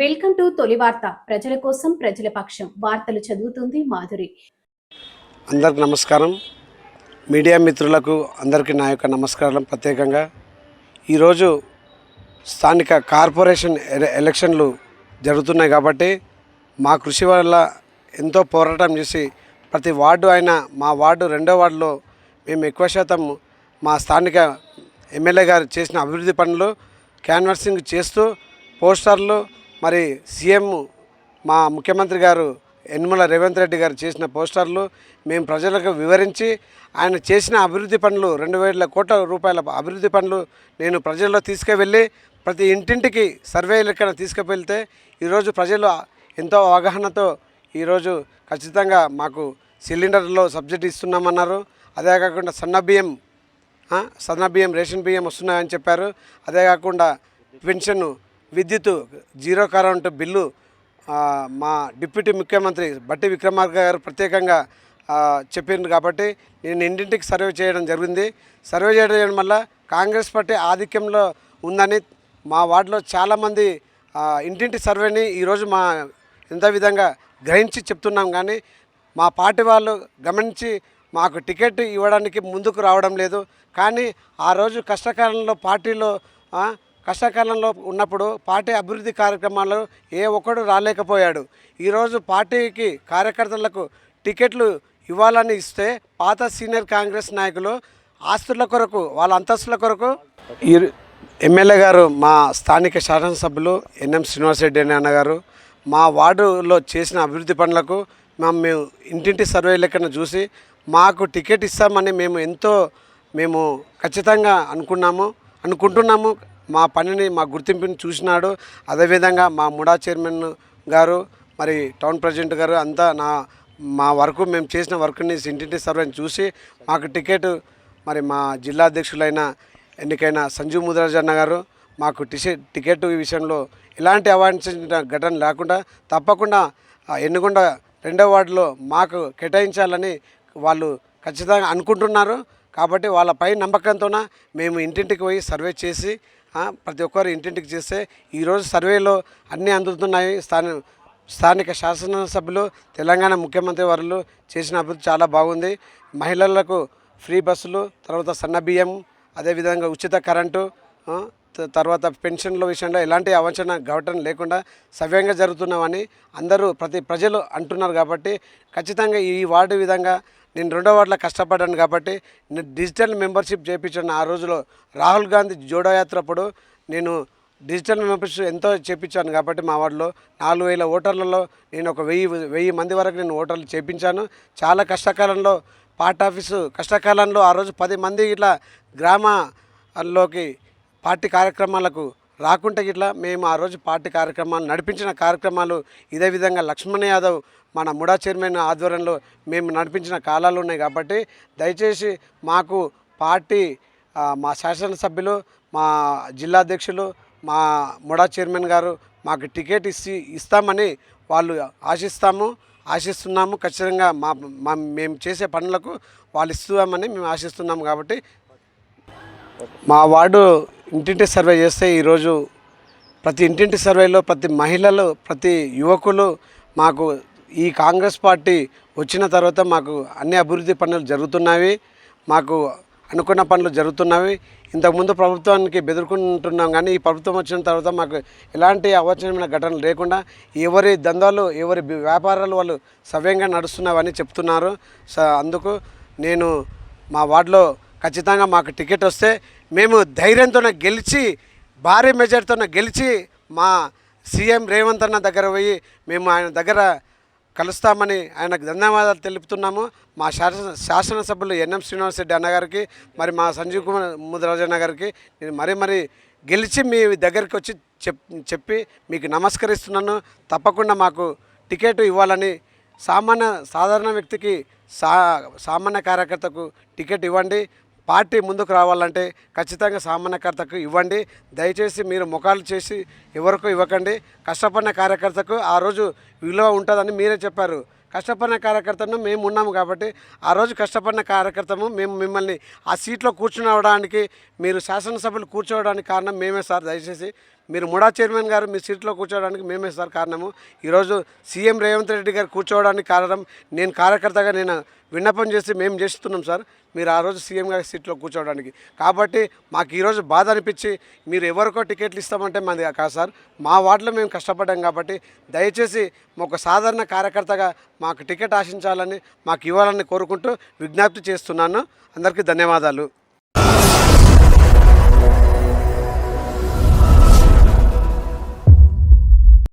Welcome to తొలి వార్త. ప్రజల కోసం ప్రజల పక్షం. వార్తలు చదువుతుంది మాధురి. అందరికి నమస్కారం. మీడియా మిత్రులకు అందరికీ నా యొక్క నమస్కారం ప్రత్యేకంగా. ఈరోజు స్థానిక కార్పొరేషన్ ఎలక్షన్లు జరుగుతున్నాయి కాబట్టి మా కృషి వల్ల ఎంతో పోరాటం చేసి ప్రతి వార్డు అయినా మా వార్డు రెండో వార్డులో మేము ఎక్కువ శాతం మా స్థానిక ఎమ్మెల్యే గారు చేసిన అభివృద్ధి పనులు క్యాన్వర్సింగ్ చేస్తూ పోస్టర్లు మరి సీఎం మా ముఖ్యమంత్రి గారు యనమల రేవంత్ రెడ్డి గారు చేసిన పోస్టర్లు మేము ప్రజలకు వివరించి ఆయన చేసిన అభివృద్ధి పనులు రెండు వేల కోట్ల రూపాయల అభివృద్ధి పనులు నేను ప్రజల్లో తీసుకువెళ్ళి ప్రతి ఇంటింటికి సర్వే లెక్కన తీసుకువెళ్తే ఈరోజు ప్రజలు ఎంతో అవగాహనతో ఈరోజు ఖచ్చితంగా మాకు సిలిండర్లో సబ్సిడీ ఇస్తున్నామన్నారు. అదే కాకుండా సన్న బియ్యం సన్న బియ్యం రేషన్ బియ్యం వస్తున్నాయని చెప్పారు. అదే కాకుండా పెన్షన్ విద్యుత్ జీరో కరెంటు బిల్లు మా డిప్యూటీ ముఖ్యమంత్రి బట్టి విక్రమార్క గారు ప్రత్యేకంగా చెప్పింది కాబట్టి నేను ఇంటింటికి సర్వే చేయడం జరిగింది. సర్వే చేయడం వల్ల కాంగ్రెస్ పార్టీ ఆధిక్యంలో ఉందని మా వార్డులో చాలామంది ఇంటింటి సర్వేని ఈరోజు మా ఎంత విధంగా గ్రహించి చెప్తున్నాం కానీ మా పార్టీ వాళ్ళు గమనించి మాకు టికెట్ ఇవ్వడానికి ముందుకు రావడం లేదు. కానీ ఆ రోజు కష్టకాలంలో పార్టీలో కష్టకాలంలో ఉన్నప్పుడు పార్టీ అభివృద్ధి కార్యక్రమాల్లో ఏ ఒక్కడు రాలేకపోయాడు. ఈరోజు పార్టీకి కార్యకర్తలకు టికెట్లు ఇవ్వాలని ఇస్తే పాత సీనియర్ కాంగ్రెస్ నాయకులు ఆస్తుల కొరకు వాళ్ళ అంతస్తుల కొరకు ఈ ఎమ్మెల్యే గారు మా స్థానిక శాసనసభ్యులు ఎన్ఎం శ్రీనివాసరెడ్డి అని అన్నగారు మా వార్డులో చేసిన అభివృద్ధి పనులకు మేము ఇంటింటి సర్వే లెక్కన చూసి మాకు టికెట్ ఇస్తామని మేము ఎంతో మేము ఖచ్చితంగా అనుకున్నాము అనుకుంటున్నాము. మా పనిని మా గుర్తింపుని చూసినాడు. అదేవిధంగా మా ముడా చైర్మన్ గారు మరి టౌన్ ప్రెసిడెంట్ గారు అంతా నా మా వర్క్ మేము చేసిన వర్క్ని ఇంటింటి సర్వేని చూసి మాకు టికెట్ మరి మా జిల్లా అధ్యక్షులైన ఎన్నికైన సంజీవ్ ముద్రాజన్న గారు మాకు టిషె టికెట్ విషయంలో ఎలాంటి అవాంఛనీయ ఘటన లేకుండా తప్పకుండా ఎన్నుకొండ రెండో వార్డులో మాకు కేటాయించాలని వాళ్ళు ఖచ్చితంగా అనుకుంటున్నారు. కాబట్టి వాళ్ళపై నమ్మకంతోన మేము ఇంటింటికి పోయి సర్వే చేసి ప్రతి ఒక్కరు ఇంటింటికి చేస్తే ఈరోజు సర్వేలో అన్నీ అందుతున్నాయి. స్థాని స్థానిక శాసనసభ్యులు తెలంగాణ ముఖ్యమంత్రి వారు చేసిన అభివృద్ధి చాలా బాగుంది. మహిళలకు ఫ్రీ బస్సులు తర్వాత సన్న బియ్యం అదేవిధంగా ఉచిత కరెంటు తర్వాత పెన్షన్ల విషయంలో ఎలాంటి అవంచన ఘటన లేకుండా సవ్యంగా జరుగుతున్నామని అందరూ ప్రతి ప్రజలు అంటున్నారు కాబట్టి ఖచ్చితంగా ఈ వార్డు విధంగా నేను రెండో వాటిలో కష్టపడ్డాను కాబట్టి నేను డిజిటల్ మెంబర్షిప్ చేయించాను ఆ రోజులో రాహుల్ గాంధీ జోడో యాత్ర అప్పుడు నేను డిజిటల్ మెంబర్షిప్ ఎంతో చేపించాను కాబట్టి మా వార్డులో నాలుగు వేల ఓటర్లలో నేను ఒక వెయ్యి వెయ్యి మంది వరకు నేను ఓటర్లు చేపించాను. చాలా కష్టకాలంలో పార్ట్ ఆఫీసు కష్టకాలంలో ఆ రోజు పది మంది ఇట్లా గ్రామాల్లోకి పార్టీ కార్యక్రమాలకు రాకుంటే ఇట్లా మేము ఆ రోజు పార్టీ కార్యక్రమాలు నడిపించిన కార్యక్రమాలు ఇదే విధంగా లక్ష్మణ్ యాదవ్ మన ముడా చైర్మన్ ఆధ్వర్యంలో మేము నడిపించిన కాలాలు ఉన్నాయి కాబట్టి దయచేసి మాకు పార్టీ మా శాసనసభ్యులు మా జిల్లా అధ్యక్షులు మా ముడా చైర్మన్ గారు మాకు టికెట్ ఇచ్చి ఇస్తామని వాళ్ళు ఆశిస్తాము ఆశిస్తున్నాము. ఖచ్చితంగా మా మా మేము చేసే పనులకు వాళ్ళు ఇస్తామని మేము ఆశిస్తున్నాము కాబట్టి మా వార్డు ఇంటింటి సర్వే చేస్తే ఈరోజు ప్రతి ఇంటింటి సర్వేలో ప్రతి మహిళలు ప్రతి యువకులు మాకు ఈ కాంగ్రెస్ పార్టీ వచ్చిన తర్వాత మాకు అన్ని అభివృద్ధి పనులు జరుగుతున్నవి మాకు అనుకున్న పనులు జరుగుతున్నవి. ఇంతకుముందు ప్రభుత్వానికి బెదురుకుంటున్నాం కానీ ఈ ప్రభుత్వం వచ్చిన తర్వాత మాకు ఎలాంటి అవచనమైన ఘటనలు లేకుండా ఎవరి దందాలు ఎవరి వ్యాపారాలు వాళ్ళు సవ్యంగా నడుస్తున్నావని చెప్తున్నారు. సో అందుకు నేను మా వార్డులో ఖచ్చితంగా మాకు టికెట్ వస్తే మేము ధైర్యంతో గెలిచి భారీ మెజార్టీతో గెలిచి మా సీఎం రేవంత్ అన్న దగ్గర పోయి మేము ఆయన దగ్గర కలుస్తామని ఆయనకు ధన్యవాదాలు తెలుపుతున్నాము. మా శాసన శాసనసభ్యులు ఎన్ఎం శ్రీనివాస్ రెడ్డి అన్నగారికి మరి మా సంజీవ్ కుమార్ ముద్రాజన్న గారికి నేను మరీ మరీ గెలిచి మీ దగ్గరికి వచ్చి చెప్ చెప్పి మీకు నమస్కరిస్తున్నాను. తప్పకుండా మాకు టికెట్ ఇవ్వాలని సామాన్య సాధారణ వ్యక్తికి సా సామాన్య కార్యకర్తకు టికెట్ ఇవ్వండి. పార్టీ ముందుకు రావాలంటే ఖచ్చితంగా సామాన్యకర్తకు ఇవ్వండి. దయచేసి మీరు ముఖాలు చేసి ఎవరికో ఇవ్వకండి. కష్టపడిన కార్యకర్తకు ఆ రోజు విలువ ఉంటుందని మీరే చెప్పారు. కష్టపడిన కార్యకర్తను మేము ఉన్నాము కాబట్టి ఆ రోజు కష్టపడిన కార్యకర్తము మేము మిమ్మల్ని ఆ సీట్లో కూర్చునవడానికి మీరు శాసనసభ్యులు కూర్చోవడానికి కారణం మేమే సార్. దయచేసి మీరు ముడా చైర్మన్ గారు మీ సీట్లో కూర్చోవడానికి మేమే సార్ కారణము. ఈరోజు సీఎం రేవంత్ రెడ్డి గారు కూర్చోవడానికి కారణం నేను కార్యకర్తగా నేను విన్నపం చేసి మేము చేస్తున్నాం సార్. మీరు ఆ రోజు సీఎం గారి సీట్లో కూర్చోవడానికి. కాబట్టి మాకు ఈరోజు బాధ అనిపించి మీరు ఎవరికో టికెట్లు ఇస్తామంటే మాది కాదు సార్. మా వార్డులో మేము కష్టపడ్డాం కాబట్టి దయచేసి ఒక సాధారణ కార్యకర్తగా మాకు టికెట్ ఆశించాలని మాకు ఇవ్వాలని కోరుకుంటూ విజ్ఞప్తి చేస్తున్నాను. అందరికీ ధన్యవాదాలు.